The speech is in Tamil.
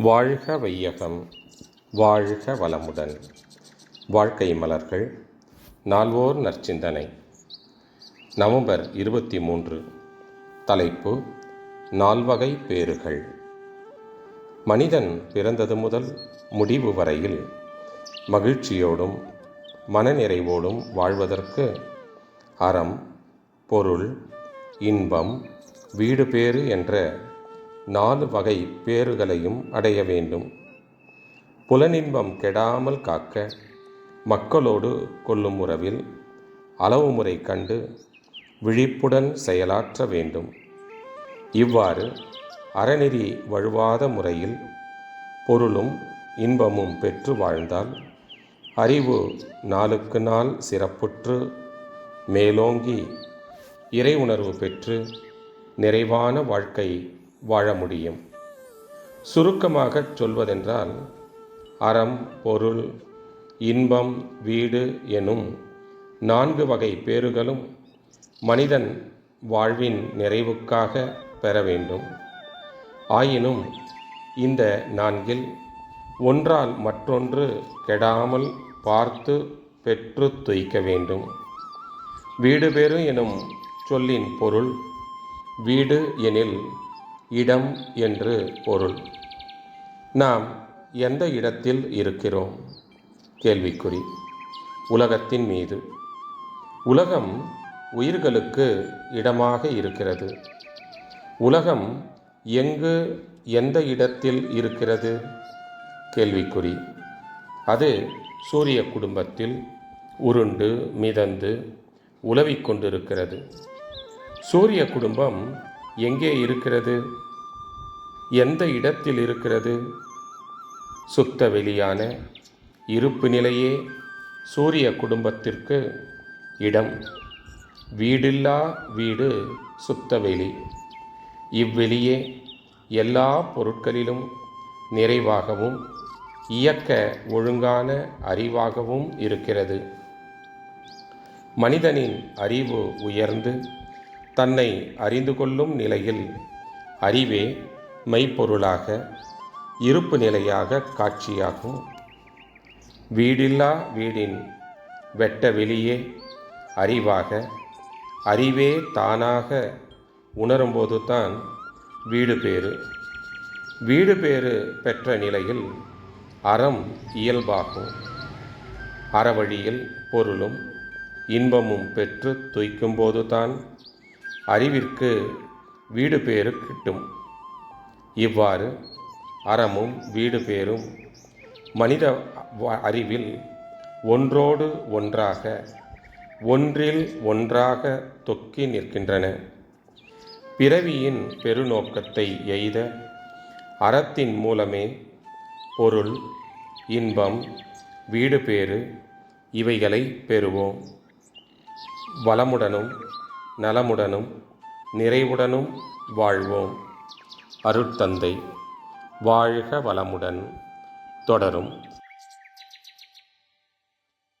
வாழ்க வையகம் வாழ்க வளமுடன். வாழ்க்கை மலர்கள் நால்வோர் நற்சிந்தனை. நவம்பர் இருபத்தி மூன்று தலைப்பு நால்வகை பேறுகள். மனிதன் பிறந்தது முதல் முடிவு வரையில் மகிழ்ச்சியோடும் மனநிறைவோடும் வாழ்வதற்கு அறம் பொருள் இன்பம் வீடு பேறு என்ற நாலு வகை பேறுகளையும் அடைய வேண்டும். புலனின்பம் கெடாமல் காக்க மக்களோடு கொள்ளும் உறவில் அளவு முறை கண்டு விழிப்புடன் செயலாற்ற வேண்டும். இவ்வாறு அறநெறி வழுவாத முறையில் பொருளும் இன்பமும் பெற்று வாழ்ந்தால் அறிவு நாளுக்கு நாள் சிறப்புற்று மேலோங்கி இறை உணர்வு பெற்று நிறைவான வாழ்க்கை வாழ முடியும். சுருக்கமாகச் சொல்வதென்றால் அறம் பொருள் இன்பம் வீடு எனும் நான்கு வகை பேறுகளும் மனிதன் வாழ்வின் நிறைவுக்காக பெற வேண்டும். ஆயினும் இந்த நான்கில் ஒன்றால் மற்றொன்று கெடாமல் பார்த்து பெற்று துய்க்க வேண்டும். வீடு பேறு எனும் சொல்லின் பொருள் வீடு எனில் இடம் என்று பொருள். நாம் எந்த இடத்தில் இருக்கிறோம்? கேள்விக்குறி. உலகத்தின் மீது. உலகம் உயிர்களுக்கு இடமாக இருக்கிறது. உலகம் எங்கு எந்த இடத்தில் இருக்கிறது? கேள்விக்குறி. அது சூரிய குடும்பத்தில் உருண்டு மிதந்து உலவிக் கொண்டிருக்கிறது. சூரிய குடும்பம் எங்கே இருக்கிறது? எந்த இடத்தில் இருக்கிறது? சுத்த வெளியான இருப்பு நிலையே சூரிய குடும்பத்திற்கு இடம். வீடில்லா வீடு சுத்த வெளி. இவ்வெளியே எல்லா பொருட்களிலும் நிறைவாகவும் இயக்க ஒழுங்கான அறிவாகவும் இருக்கிறது. மனிதனின் அறிவு உயர்ந்து தன்னை அறிந்து கொள்ளும் நிலையில் அறிவே மெய்ப்பொருளாக இருப்பு நிலையாக காட்சியாகும். வீடில்லா வீடின் வெட்ட வெளியே அறிவாக அறிவே தானாக உணரும்போது தான் வீடு பேறு. வீடு பேறு பெற்ற நிலையில் அறம் இயல்பாகும். அறவழியில் பொருளும் இன்பமும் பெற்று துய்க்கும்போது தான் அறிவிற்கு வீடு பேறு கிட்டும். இவ்வாறு அறமும் வீடு பேரும் மனித வ- அறிவில் ஒன்றோடு ஒன்றாக ஒன்றில் ஒன்றாக தொக்கி நிற்கின்றன. பிறவியின் பெருநோக்கத்தை எய்த அறத்தின் மூலமே பொருள் இன்பம் வீடு பேறு இவைகளை பெறுவோம். வளமுடனும் நலமுடனும் நிறைவுடனும் வாழ்வோம். அருட்தந்தை வாழ்க வளமுடன் தொடரும்.